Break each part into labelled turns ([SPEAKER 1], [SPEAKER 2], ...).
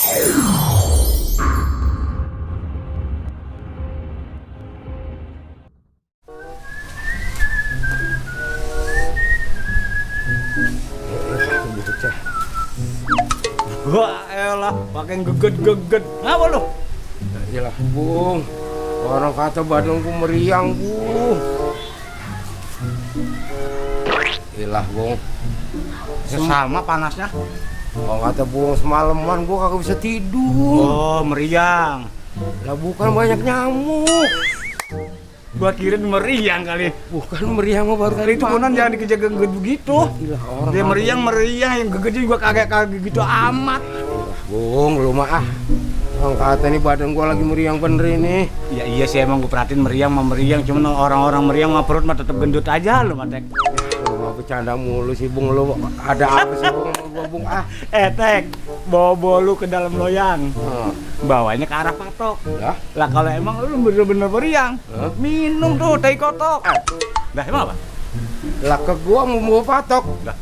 [SPEAKER 1] Wah, elah, pakai geget-geget. Ngapa lu?
[SPEAKER 2] Iyalah, Bung. Orang kata badanku meriang, Bung. Iyalah, Bung.
[SPEAKER 1] Sama panasnya.
[SPEAKER 2] Orang kata Bung semalaman gua kagak bisa tidur.
[SPEAKER 1] Oh, meriang.
[SPEAKER 2] Lah bukan banyak nyamuk.
[SPEAKER 1] Gua kirain meriang kali.
[SPEAKER 2] Bukan meriang mah baru
[SPEAKER 1] Kali itu konan jangan dikejar geget begitu.
[SPEAKER 2] Iyalah, orang
[SPEAKER 1] Dia meriang meriang yang geget juga kagak kagak gitu amat.
[SPEAKER 2] Bung, lu mah ah. Orang kata nih badan gua lagi meriang bener ini.
[SPEAKER 1] Ya iya sih emang gua perhatiin meriang mah meriang, cuman orang-orang meriang mah perut mah tetep gendut aja lu matek.
[SPEAKER 2] Lu bercanda mulu sih, Bung. Lu ada apa sih, Bung? Bung? Ah.
[SPEAKER 1] Eh tek, bawa lu ke dalam loyang.
[SPEAKER 2] Ah.
[SPEAKER 1] Bawanya ke arah patok.
[SPEAKER 2] Lah,
[SPEAKER 1] Lah kalau emang lu bener-bener meriang,
[SPEAKER 2] Hah?
[SPEAKER 1] minum tuh teh kotok. Lah emang apa?
[SPEAKER 2] lah ke gua mau bawa patok.
[SPEAKER 1] Lah,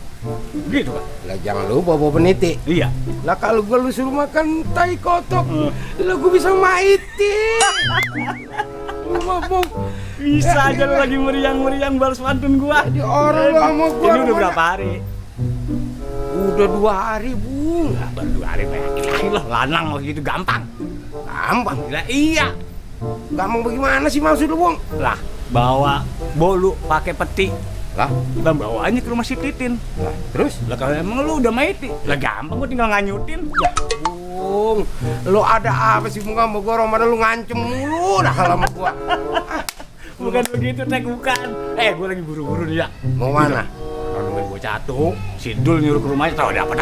[SPEAKER 1] gitu pak.
[SPEAKER 2] Lah jangan lupa bawa peniti.
[SPEAKER 1] Iya.
[SPEAKER 2] Lah kalau gua lu suruh makan tai kotok,
[SPEAKER 1] Hmm.
[SPEAKER 2] lah gua bisa maitin. Lu Bung.
[SPEAKER 1] Bisa aja lu lagi meriang-meriang balas pantun gua.
[SPEAKER 2] Jadi orang lu sama gua.
[SPEAKER 1] Ini udah berapa hari?
[SPEAKER 2] Udah dua hari, Bung.
[SPEAKER 1] Lah baru dua hari pak. Ini lah lanang mau gitu gampang.
[SPEAKER 2] Gampang.
[SPEAKER 1] Lah iya.
[SPEAKER 2] Gampang bagaimana sih maksud lu, Bung?
[SPEAKER 1] Lah bawa bolu pakai peti.
[SPEAKER 2] Lah,
[SPEAKER 1] Lah bawaannya ke rumah si Titin.
[SPEAKER 2] lah terus?
[SPEAKER 1] Lah kalau emang lu udah maiti, lah gampang gua tinggal nganyutin.
[SPEAKER 2] Bung, lu ada apa sih Bung sama gua? Orang mana lu ngancem mulu dah kalau sama gua.
[SPEAKER 1] Bukan begitu, Tek, bukan. Eh, gua lagi buru-buru nih ya.
[SPEAKER 2] Mau mana?
[SPEAKER 1] Kalau nungguin bocah tuh, si Dul nyuruh ke rumahnya tahu ada apa.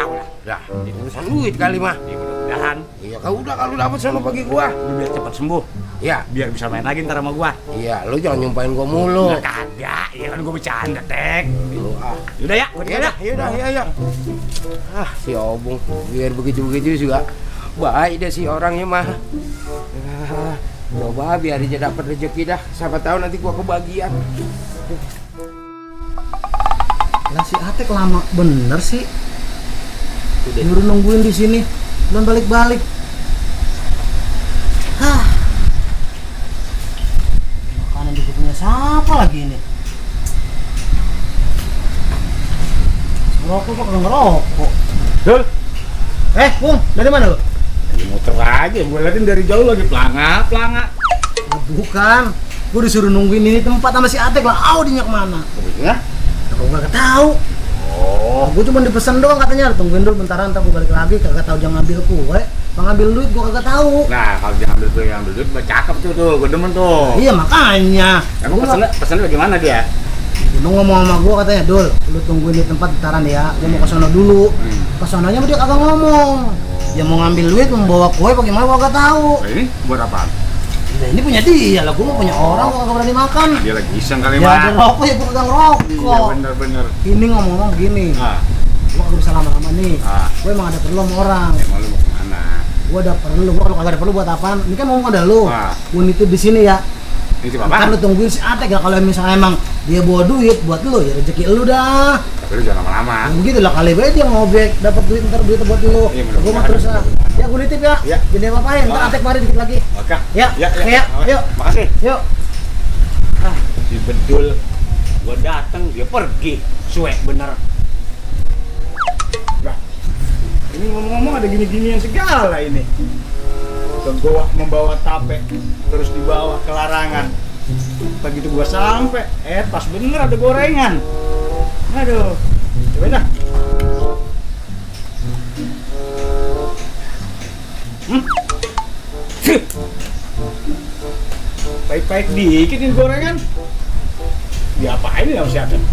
[SPEAKER 2] Dah, urusan duit kali mah.
[SPEAKER 1] Ya mudah-mudahan
[SPEAKER 2] Iya, kalau udah kalau dapat sono bagi gua.
[SPEAKER 1] lu biar cepat sembuh,
[SPEAKER 2] Ya,
[SPEAKER 1] biar bisa main lagi ntar sama gua.
[SPEAKER 2] iya, lu jangan nyumpain gua mulu.
[SPEAKER 1] Lah kagak, ya kan gua bercanda, Tek.
[SPEAKER 2] Lu ah.
[SPEAKER 1] Yaudah ya, gua
[SPEAKER 2] Ya
[SPEAKER 1] tinggal
[SPEAKER 2] dah, ya dah, ya ya. Ah, si Obung, biar begitu-begitu juga baik deh si orangnya mah. Ah, coba biar dia dapat rezeki dah. Siapa tahu nanti gua kebagian.
[SPEAKER 3] Lah si Atek lama bener sih. Nyuruh nungguin di sini, belum balik-balik. Hah. Makanan juga punya siapa lagi ini? Ngerokok kok ngerokok.
[SPEAKER 1] Dul,
[SPEAKER 3] Eh, Bung, dari mana lu?
[SPEAKER 1] Muter aja, gua liatin dari jauh lagi pelanga, pelanga.
[SPEAKER 3] Lah, bukan. Gue disuruh nungguin ini tempat sama si Atek lah. Au dinya ke mana?
[SPEAKER 1] Ya?
[SPEAKER 3] Aku gak tahu.
[SPEAKER 1] Oh,
[SPEAKER 3] gue cuma dipesan doang katanya tungguin dulu bentaran ntar gue balik lagi kagak tahu jangan ngambil kue ngambil duit gue kagak tahu
[SPEAKER 1] nah kalau jangan ambil yang ambil duit, gua cakep tuh tuh, gua demen tuh.
[SPEAKER 3] iya makanya
[SPEAKER 1] Emang pesennya, pesennya bagaimana dia?
[SPEAKER 3] Lu ngomong sama gue katanya Dul lu tungguin di tempat bentaran ya gue mau ke sono dulu
[SPEAKER 1] Hmm.
[SPEAKER 3] ke sononya dia kagak ngomong dia mau ngambil duit membawa kue bagaimana gue kagak tahu
[SPEAKER 1] Nah, ini buat apaan?
[SPEAKER 3] nah, ini punya dia lah gue mau punya orang gue kagak berani makan
[SPEAKER 1] Dia lagi iseng kali,
[SPEAKER 3] ya ada
[SPEAKER 1] Mak.
[SPEAKER 3] rokok ya gue kagak
[SPEAKER 1] Iya,
[SPEAKER 3] ngerokok
[SPEAKER 1] bener-bener.
[SPEAKER 3] ini ngomong-ngomong gini
[SPEAKER 1] Ah,
[SPEAKER 3] gue kagak bisa lama-lama nih
[SPEAKER 1] Ah.
[SPEAKER 3] gue emang ada perlu sama orang
[SPEAKER 1] emang lu mau ke mana?
[SPEAKER 3] gue ada perlu gue kalau kagak ada perlu buat apaan ini kan mau ada lu
[SPEAKER 1] Ah.
[SPEAKER 3] gue nitip di sini ya
[SPEAKER 1] Ini si
[SPEAKER 3] kan lu tungguin si Atek ya kalau misalnya emang dia bawa duit buat lu ya rezeki lu dah
[SPEAKER 1] Tapi lu jangan lama-lama.
[SPEAKER 3] ya, begitu lah kali baik dia ngobek dapat duit ntar duit buat lu
[SPEAKER 1] Iya,
[SPEAKER 3] gue mau terus ah ya gue nitip ya
[SPEAKER 1] Ya.
[SPEAKER 3] jadi apa apain ntar. Atek mari dikit lagi
[SPEAKER 1] Oke.
[SPEAKER 3] Ya,
[SPEAKER 1] ya,
[SPEAKER 3] oke,
[SPEAKER 1] ya.
[SPEAKER 3] ya. Yuk.
[SPEAKER 1] Makasih.
[SPEAKER 3] yuk
[SPEAKER 1] Ah, si bedul. Gua datang, dia pergi. Suwe bener. Lah, ini ngomong-ngomong ada gini-ginian segala ini. Kegoa membawa tape, terus dibawa ke larangan. Begitu gua sampai, eh pas bener ada gorengan. Aduh, cobain dah. Hmm? Baik-baik dikit ini gorengan. Diapain ya si Aten?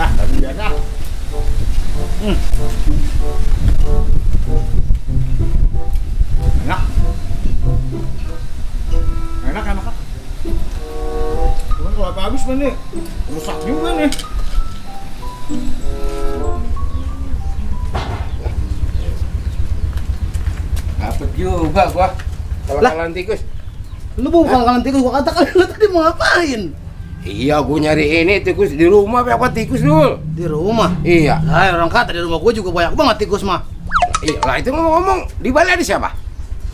[SPEAKER 1] Ah, tapi biasa. Hmm. Enak. Enak, enak. Cuman kalau habis nih, rusak juga nih.
[SPEAKER 2] Dapat juga gua. Kalau tikus.
[SPEAKER 3] lu bukan kalian tikus gua katakan lu tadi mau ngapain
[SPEAKER 2] Iya, gua nyari ini tikus di rumah apa tikus dulu?
[SPEAKER 3] di rumah
[SPEAKER 2] Iya.
[SPEAKER 3] lah orang kata di rumah gua juga banyak banget tikus mah
[SPEAKER 2] Iya lah itu ngomong-ngomong di Bali ada siapa?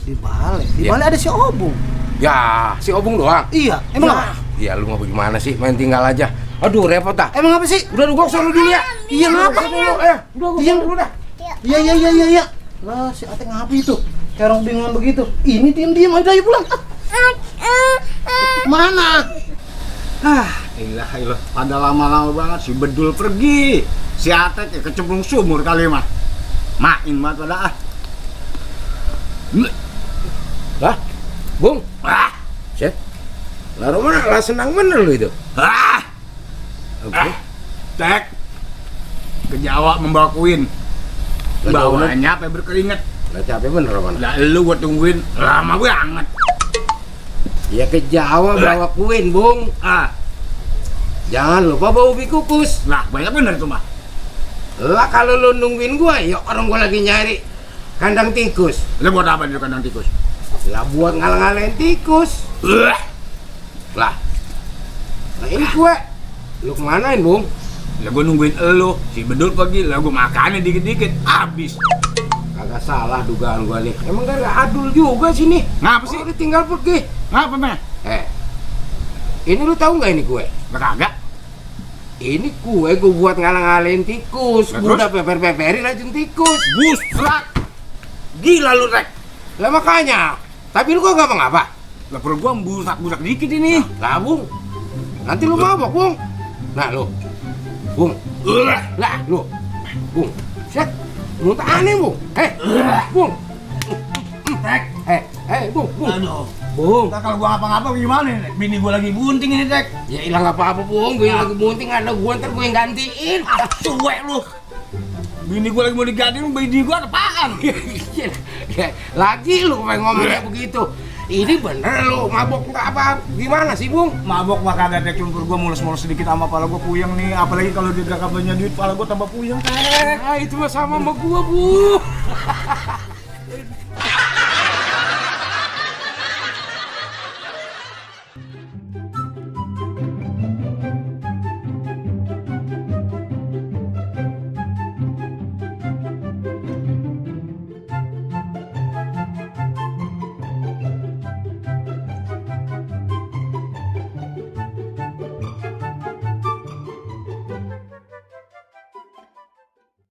[SPEAKER 3] Di Bali. Di
[SPEAKER 2] Iya.
[SPEAKER 3] Bali ada si Obung.
[SPEAKER 2] Ya si Obung doang.
[SPEAKER 3] Iya, emang
[SPEAKER 2] ya.
[SPEAKER 3] apa?
[SPEAKER 2] Ya lu mau bagaimana sih main tinggal aja. Aduh repot dah.
[SPEAKER 3] Emang apa sih?
[SPEAKER 2] Udah lu gua ke sana dulu ya.
[SPEAKER 3] Iya, ngapa?
[SPEAKER 2] Dulu, eh. Udah gua
[SPEAKER 3] Iya.
[SPEAKER 2] dulu dah.
[SPEAKER 3] Iya iya iya iya iya. Lah si Ate ngapa itu? Kayak orang bingung begitu. Ini diam-diam aja ayo pulang. Ah. Mana?
[SPEAKER 1] Ah, ilah ilah. Pada lama-lama banget si Bedul pergi. Si Atek ya kecemplung sumur kali mah. Main banget pada ah.
[SPEAKER 2] Lah, Bung.
[SPEAKER 1] Ah,
[SPEAKER 2] Set. Lah mana lah senang bener lu itu.
[SPEAKER 1] ah,
[SPEAKER 2] Oke.
[SPEAKER 1] ah. Tek. Ke Jawa membawa kuin. Bawanya apa berkeringat.
[SPEAKER 2] Lah capek bener mana?
[SPEAKER 1] Lah lu gua tungguin lama banget.
[SPEAKER 2] Ya ke Jawa bawa kuin, Bung.
[SPEAKER 1] Ah,
[SPEAKER 2] Jangan lupa bawa ubi kukus.
[SPEAKER 1] lah banyak bener tuh mah.
[SPEAKER 2] Lah kalau lu nungguin gua, ya orang gua lagi nyari kandang tikus.
[SPEAKER 1] Lu buat apa di kandang tikus?
[SPEAKER 2] Lah buat ngalang-ngalain tikus.
[SPEAKER 1] Lah,
[SPEAKER 2] Lah. Nah ini kue. Lu kemanain, Bung?
[SPEAKER 1] lah gua nungguin elu. Si Bedul pergi, lah gua makannya dikit-dikit. Habis.
[SPEAKER 2] Kagak salah dugaan gua nih. Emang gak adul juga sini.
[SPEAKER 1] Ngapa sih?
[SPEAKER 2] Dia tinggal pergi.
[SPEAKER 1] Ngapa meh?
[SPEAKER 2] Eh. Ini lu tahu nggak ini kue?
[SPEAKER 1] Lah kagak.
[SPEAKER 2] Ini kue gua buat ngalang-ngalain tikus.
[SPEAKER 1] Terus?
[SPEAKER 2] udah peper-peperin racun tikus.
[SPEAKER 1] Busrak. Gila lu, Rek.
[SPEAKER 2] Lah makanya. Tapi lu kok gak apa-apa?
[SPEAKER 1] Lah perut gua busak-busak dikit ini.
[SPEAKER 2] Lah, Bung. Nanti lu mabok, Bung. Nah, lu. Bung. Lah, lu. Bung. Set. Lu tak aneh, Bung. Eh, Bung.
[SPEAKER 1] Tek.
[SPEAKER 2] Eh, eh, Bung, Bung.
[SPEAKER 1] Aduh.
[SPEAKER 2] Bung.
[SPEAKER 1] Ntar kalau gua ngapa-ngapa gimana nih? Bini gua lagi bunting ini, Tek.
[SPEAKER 2] Ya hilang apa-apa, Bung. Gue lagi bunting ada gua ntar gue yang gantiin.
[SPEAKER 1] Cuek lu. Bini gua lagi mau digantiin, bini gua apaan?
[SPEAKER 2] Ya, lagi lu pengen ngomong kayak begitu. Ini bener lu mabok nggak apa? Gimana sih, Bung?
[SPEAKER 1] Mabok mah kagak cuma perut gua mulus-mulus sedikit sama pala gua puyeng nih. Apalagi kalau di banyak duit, pala gua tambah puyeng, Tek.
[SPEAKER 2] Ah, itu mah sama sama gua, Bu.